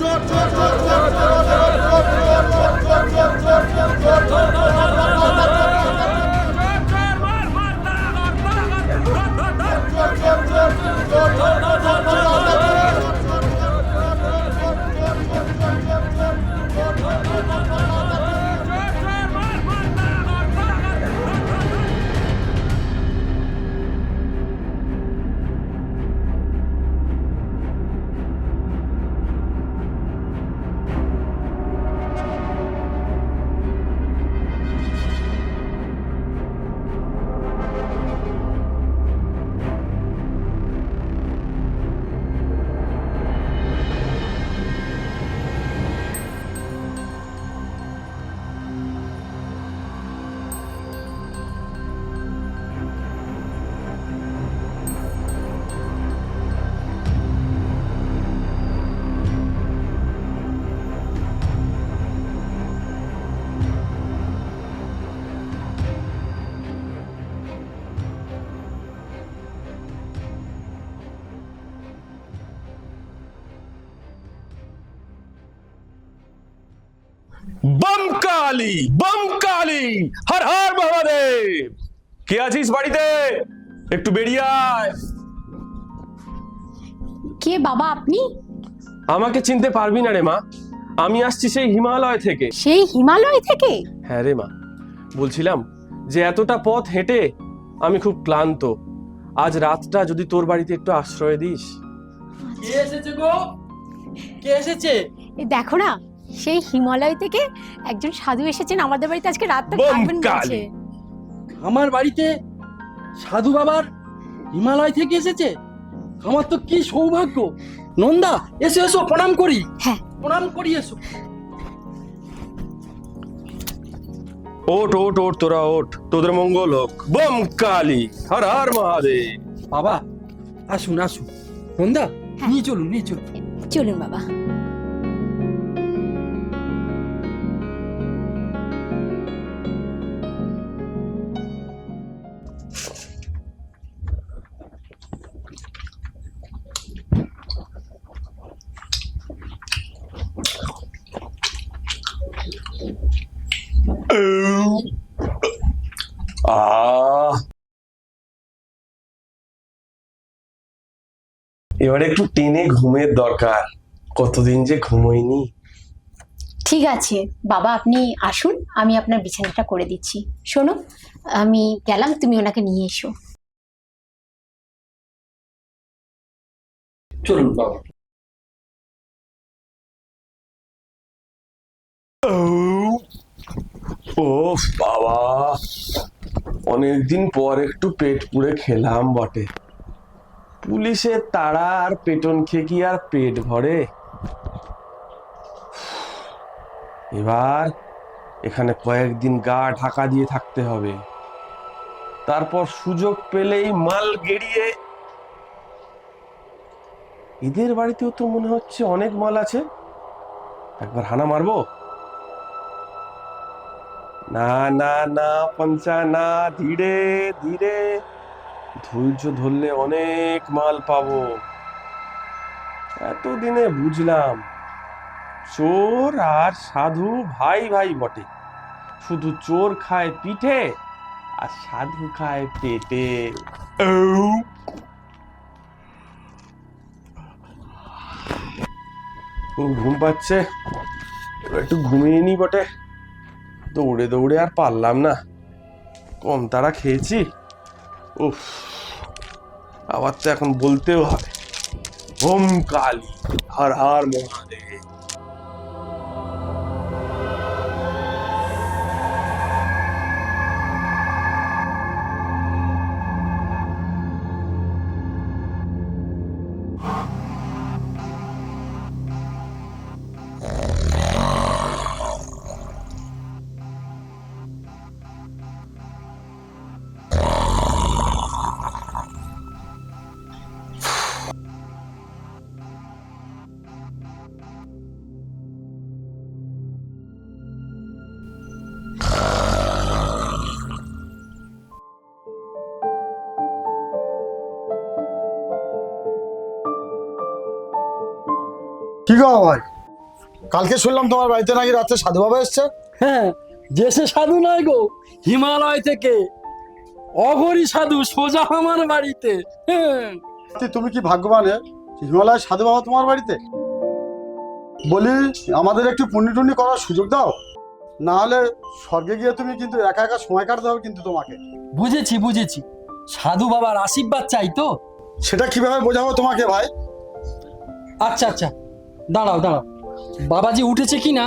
Bomb Kali বম কালী হর হর মহাদেব। কে আছিস বাড়িতে? একটু বেরিয়ে আয়। কে বাবা আপনি? আমাকে চিনতে পারবি না রে মা। আমি আসছি সেই হিমালয় থেকে। সেই হিমালয় থেকে? হ্যাঁ রে মা। বলছিলাম যে এতটা পথ হেঁটে আমি খুব ক্লান্ত। আজ রাতটা যদি তোর বাড়িতে একটু আশ্রয় দিস। কে এসেছে গো? কে এসেছে? এ দেখো না সেই হিমালয় থেকে একজন সাধু এসেছেন আমাদের বাড়িতে আজকে রাতটা বোম থাকবেন বলছে। আমার বাড়িতে সাধু বাবার হিমালয় থেকে এসেছে। আমার তো কি সৌভাগ্য। নন্দা এসো এসো প্রণাম করি। হ্যাঁ। প্রণাম করি এসো। ওট ওট ওট তোরা ওট তোদের মঙ্গল হোক। বম কালী। হর হর মহাদেব। বাবা আসুন আসুন। নন্দা হ্যাঁ। নিয়ে চলুন নিয়ে চলুন। চলুন বাবা। আহ। এবারে একটু টেনে ঘুমের দরকার। কতদিন যে ঘুমোইনি। ঠিক আছে। বাবা আপনি আসুন। আমি আপনার বিছানাটা করে দিচ্ছি। শোনো আমি গেলাম তুমি ওনাকে নিয়ে এসো। চলুন বাবা। ও বাবা। অনেকদিন পর একটু পেট পুড়ে খেলাম বটে। পুলিশের তাড়া আর পেটন খেয়ে কি আর পেট ভরে? এবার এখানে কয়েকদিন গা ঢাকা দিয়ে থাকতে হবে। তারপর সুযোগ পেলেই মাল গেড়িয়ে এদের বাড়িতেও তো মনে হচ্ছে অনেক মাল আছে। একবার হানা মারবো? না না না, পঞ্চা, না, ধীরে ধীরে। ধৈর্য ধরলে অনেক মাল পাবো। এতদিনে বুঝলাম, চোর আর সাধু ভাই ভাই বটে। শুধু চোর খায় পিঠে আর সাধু খায় পেটে। ঘুম পাচ্ছে একটু ঘুমিয়ে নি বটে। দৌড়ে দৌড়ে আর পারলাম না। কম তারা খেয়েছি? উফ, আবার তো এখন বলতেও হবে ওম কালী হর হর মহাদেব। কি গো ভাই কালকে শুনলাম তোমার বাড়িতে নাকি রাত্রে সাধু বাবা এসছে। হ্যাঁ যে সে সাধু নয় গো হিমালয় থেকে। অঘরি সাধু সোজা আমার বাড়িতে। হ্যাঁ। তুমি কি ভাগ্যবান হে? হিমালয়ের সাধু বাবা তোমার বাড়িতে? বলি আমাদের একটু পুণ্যি টুন্নি করার সুযোগ দাও। না হলে স্বর্গে গিয়ে তুমি কিন্তু একা একা সময় কাটাতে হবে কিন্তু তোমাকে। বুঝেছি বুঝেছি। সাধু বাবার আশীর্বাদ চাই তো? সেটা কীভাবে বোঝাবো তোমাকে ভাই? আচ্ছা আচ্ছা। দাঁড়াও দাঁড়াও। বাবাজি উঠেছে কি না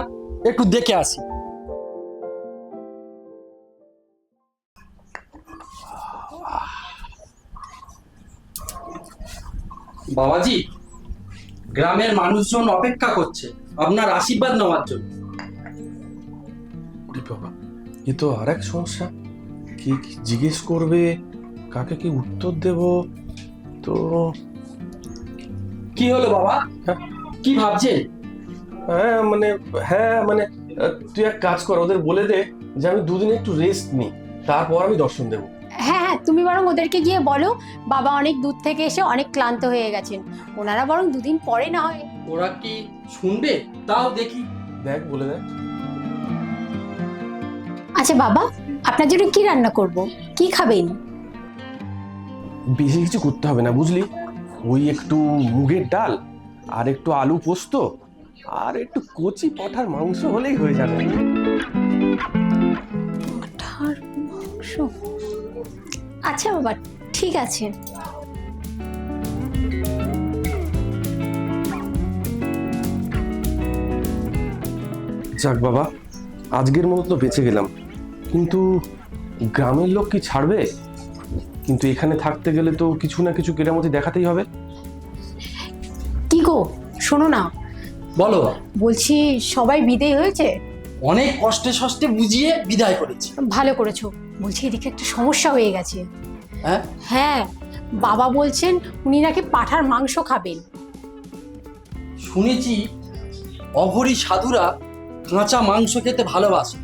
একটু দেখে আসি। বাবাজি গ্রামের মানুষজন অপেক্ষা করছে। আপনার আশীর্বাদ নেওয়ার জন্য। বাবা এ তো আর এক সমস্যা। কি কি জিজ্ঞেস করবে? কাকে কি উত্তর দেব? তো কি হলো বাবা? হ্যাঁ। কি ভাবছেন? হ্যাঁ মানে হ্যাঁ মানে তুই এক কাজ কর ওদের বলে দে যে আমি দুদিন একটু রেস্ট নিই তারপর আমি দর্শন দেবো। হ্যাঁ হ্যাঁ তুমি বরং ওদেরকে গিয়ে বলো বাবা অনেক দূর থেকে এসে অনেক ক্লান্ত হয়ে গেছেন। ওনারা বরং দুদিন পরে না হয়। ওরা কি শুনবে? তাও দেখি। দেখ বলে দেখ। আচ্ছা বাবা আপনার জন্য কি রান্না করব? কি খাবেন? বেশি কিছু করতে হবে না বুঝলি? ওই একটু মুগের ডাল আর একটু আলু পোস্ত আর একটু কচি পাঠার মাংস হলেই হয়ে যাবে। পাঠার মাংস? আচ্ছা বাবা ঠিক আছে। যাক বাবা আজকের মতো তো বেঁচে গেলাম। কিন্তু গ্রামের লোক কি ছাড়বে? কিন্তু এখানে থাকতে গেলে তো কিছু না কিছু কেরামতি দেখাতেই হবে। শোনো না। বলো। বলছি সবাই বিদেয় হয়েছে? অনেক কষ্টে সষ্টে বুঝিয়ে বিদায় করেছি। ভালো করেছ। বলছি এদিকে একটা সমস্যা হয়ে গেছে। হ্যাঁ? হ্যাঁ বাবা বলছেন উনি নাকি পাঠার মাংস খাবেন। শুনেছি অঘরি সাধুরা কাঁচা মাংস খেতে ভালোবাসে।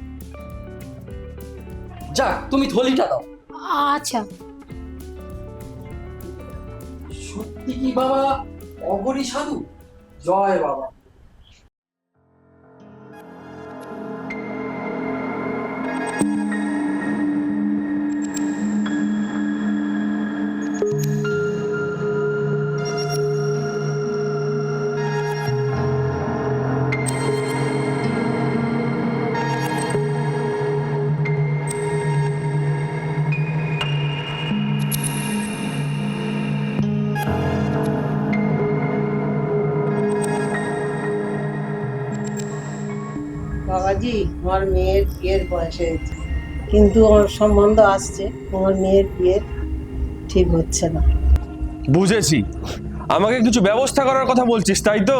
যাক তুমি থলিটা দাও। আচ্ছা। সত্যি কি বাবা অঘরি সাধু? জয় বাবা বাবাজি আমার মেয়ের বিয়ের বয়স হয়েছে। কিন্তু আমার সম্বন্ধ আসছে আমার মেয়ের বিয়ের ঠিক হচ্ছে না। বুঝেছি। আমাকে কিছু ব্যবস্থা করার কথা বলছিস, তাই তো?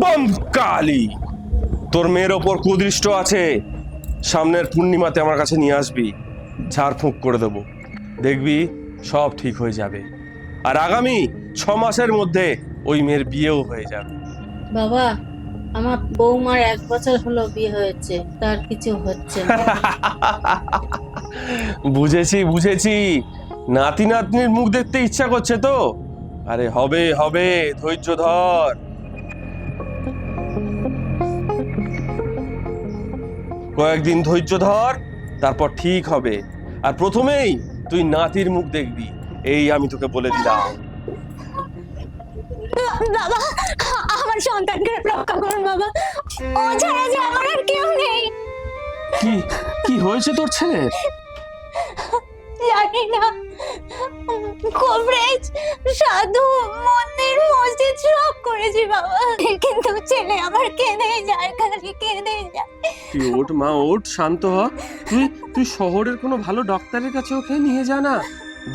বম কালি। তোর মেয়ের ওপর কুদৃষ্ট আছে। সামনের পূর্ণিমাতে আমার কাছে নিয়ে আসবি। ঝাড় ফুঁক করে দেবো। দেখবি সব ঠিক হয়ে যাবে। আর আগামী ছ মাসের মধ্যে ওই মেয়ের বিয়েও হয়ে যাবে। বাবা আমার বৌমার এক বছর হলো বিয়ে হয়েছে তার কিছু হচ্ছে না। বুঝেছি বুঝেছি। নাতি নাতনির মুখ দেখতে ইচ্ছা করছে তো? আরে হবে হবে ধৈর্য ধর। কয়েকদিন ধৈর্য ধর তারপর ঠিক হবে। আর প্রথমেই তুই নাতির মুখ দেখবি। এই আমি তোকে বলে দিলাম। বাবা আমার সন্তানকে রক্ষা করুন বাবা। ও ছাড়া যে আমার আর কেউ নেই। কি কি হয়েছে তোর ছেলের জানি না। কবরেজ সাধু মন্দির মসজিদ সব করেছি বাবা। কিন্তু ছেলে আমার কেঁদে যায় খালি কেঁদে যায়। তুই ওঠ মা ওঠ শান্ত হ। তুই তুই শহরের কোনো ভালো ডাক্তারের কাছে ওকে নিয়ে যা না।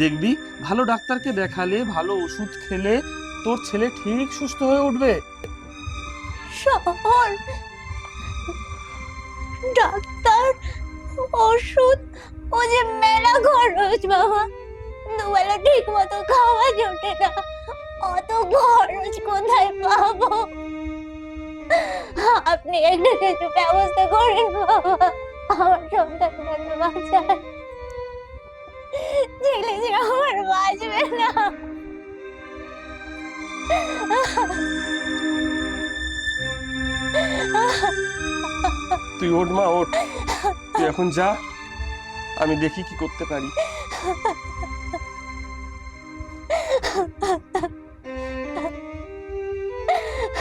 দেখবি ভালো ডাক্তারকে দেখালে ভালো ওষুধ খেলে তোর ছেলে ঠিক সুস্থ হয়ে উঠবে। শহর ডাক্তার, ওষুধ, ও যে মেলা খরচ, বাবা। দুবেলা ঠিক মতো খাওয়া জোটে না। অত খরচ কোথায় পাবো? আপনি একটা কিছু ব্যবস্থা করেন, বাবা। আমার সন্তানটাকে বাঁচান ছেলে যে আমার বাঁচবে না। তুই ওঠ, মা, ওঠ। তুই এখন যা, আমি দেখি কি করতে পারি।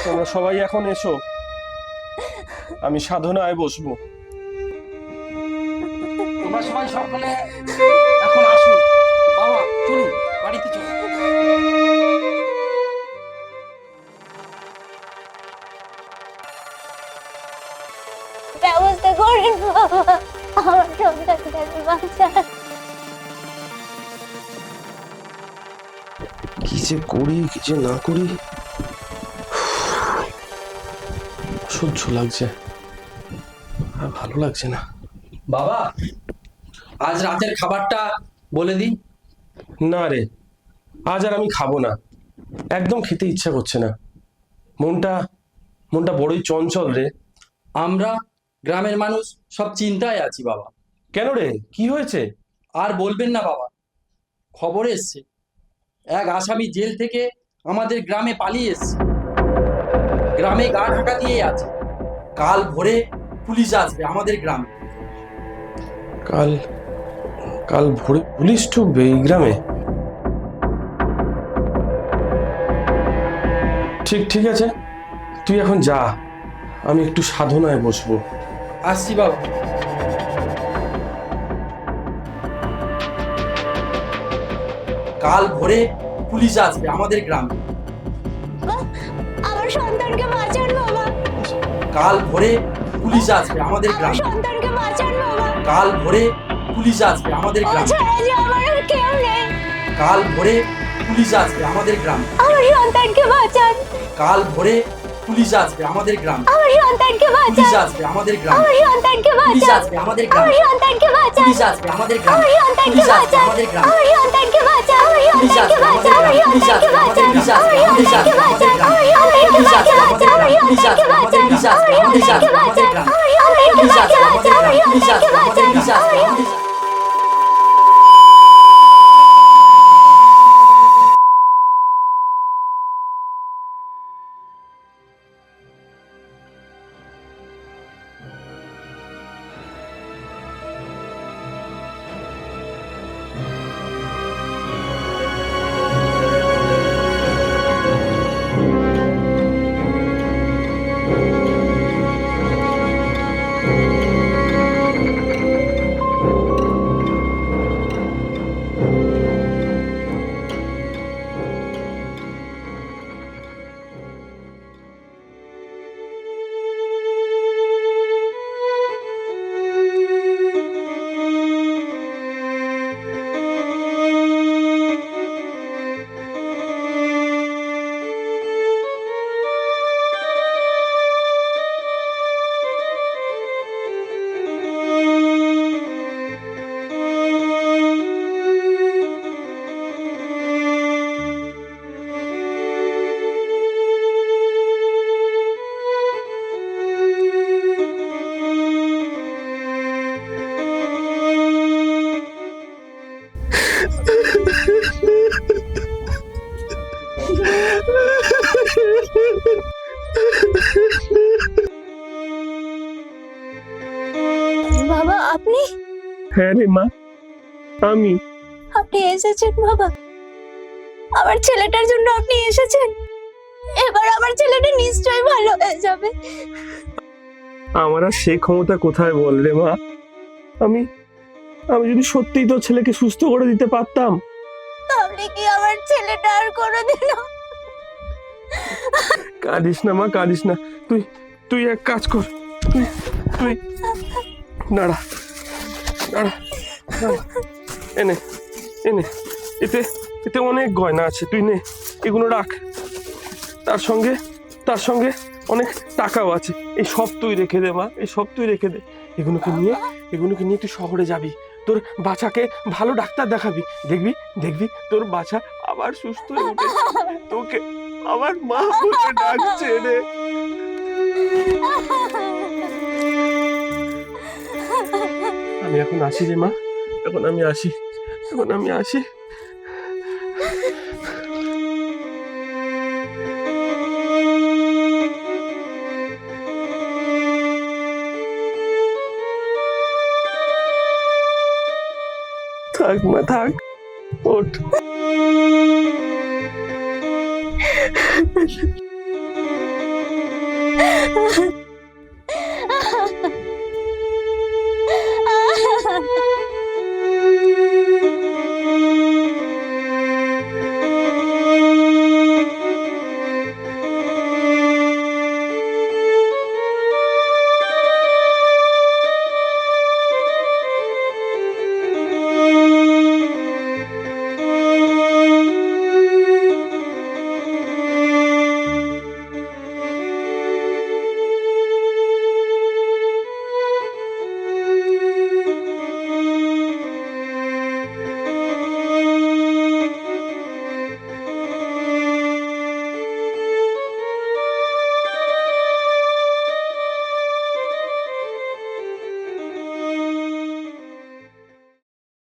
তোমরা সবাই এখন এসো। আমি সাধনায় বসবো। তোমরা সবাই সকলে করেন বাবা আমার বাঁচান কি যে করি কি যে না করি। সহ্য লাগছে। আর ভালো লাগছে না। বাবা আজ রাতের খাবারটা বলে দিন না রে আজ আর আমি খাব না। একদম খেতে ইচ্ছা করছে না। মনটা মনটা বড়ই চঞ্চল রে। আমরা গ্রামের মানুষ সব চিন্তায় আছি বাবা। কেন রে? কি হয়েছে? আর বলবেন না বাবা। খবর এসছে। এক আসামি জেল থেকে আমাদের গ্রামে পালিয়ে এসছে। গ্রামে গা ঢাকা দিয়ে আছে। কাল ভোরে পুলিশ আসবে আমাদের গ্রামে। কাল কাল ভোরে পুলিশ ঢুকবে এই গ্রামে? ঠিক ঠিক আছে। তুই এখন যা। আমি একটু সাধনায় বসবো। আসছি বাবা। কাল ভোরে পুলিশ আসবে আমাদের গ্রামে। আমার সন্তানকে বাঁচান বাবা। কাল ভোরে পুলিশ আসবে আমাদের গ্রামে। সন্তানকে বাঁচান বাবা। কাল ভোরে পুলিশ আসবে আমাদের গ্রামে। আমার কেউ নেই। কাল ভোরে পুলিশ আসবে আমাদের গ্রামে। আমার সন্তানকে বাঁচান। কাল ভোরে পুলিশ আসবে আমাদের গ্রামে আমার সন্তানকে পুলিশ বাঁচান আসবে আমাদের গ্রামে আমার সন্তানকে পুলিশ বাঁচান আসবে আমাদের আমার গ্রামে সন্তানকে বাঁচান পুলিশ আসবে আমাদের গ্রামে আমার সন্তানকে পুলিশ আসবে বাঁচান আমাদের গ্রামে আমার সন্তানকে বাঁচান আমার পুলিশ সন্তানকে আসবে বাঁচান আমাদের আমার গ্রামে পুলিশ সন্তানকে আসবে বাঁচান আমাদের আমার গ্রামে সন্তানকে পুলিশ বাঁচান আসবে আমার আমাদের সন্তানকে গ্রামে বাঁচান পুলিশ আসবে আমার আমাদের সন্তানকে গ্রামে বাঁচান পুলিশ আসবে আমার আমাদের সন্তানকে গ্রামে পুলিশ আসবে বাঁচান আমাদের গ্রামে হ্যাঁ রে মা আমি। আপনি এসেছেন বাবা। আমার ছেলেটার জন্য আপনি এসেছেন। এবার আমার ছেলেটা নিশ্চয়ই ভালো হয়ে যাবে। আমার আর সে ক্ষমতা কোথায় বল রে মা? আমি আমি যদি সত্যিই তোর ছেলেকে সুস্থ করে দিতে পারতাম। তাহলে কি আমার ছেলেটা আর কোনোদিনও কাঁদিস না মা কাঁদিস না। তুই তুই এক কাজ কর। তুই তুই দাঁড়া। দাঁড়া। এনে এনে এতে এতে অনেক গয়না আছে, তুই নে, এগুলো রাখ। তার সঙ্গে তার সঙ্গে অনেক টাকাও আছে। এই সব তুই রেখে দে, মা, এই সব তুই রেখে দে। এগুলোকে নিয়ে এগুলোকে নিয়ে তুই শহরে যাবি। তোর বাচ্চাকে ভালো ডাক্তার দেখাবি। দেখবি দেখবি, তোর বাচ্চা আবার সুস্থ হয়ে তোকে আমার মা ডাকছে রে। আমি এখন আসি রে মা এখন আমি আসি এখন আমি আসি থাক মা থাক ওঠ Ha ha ha.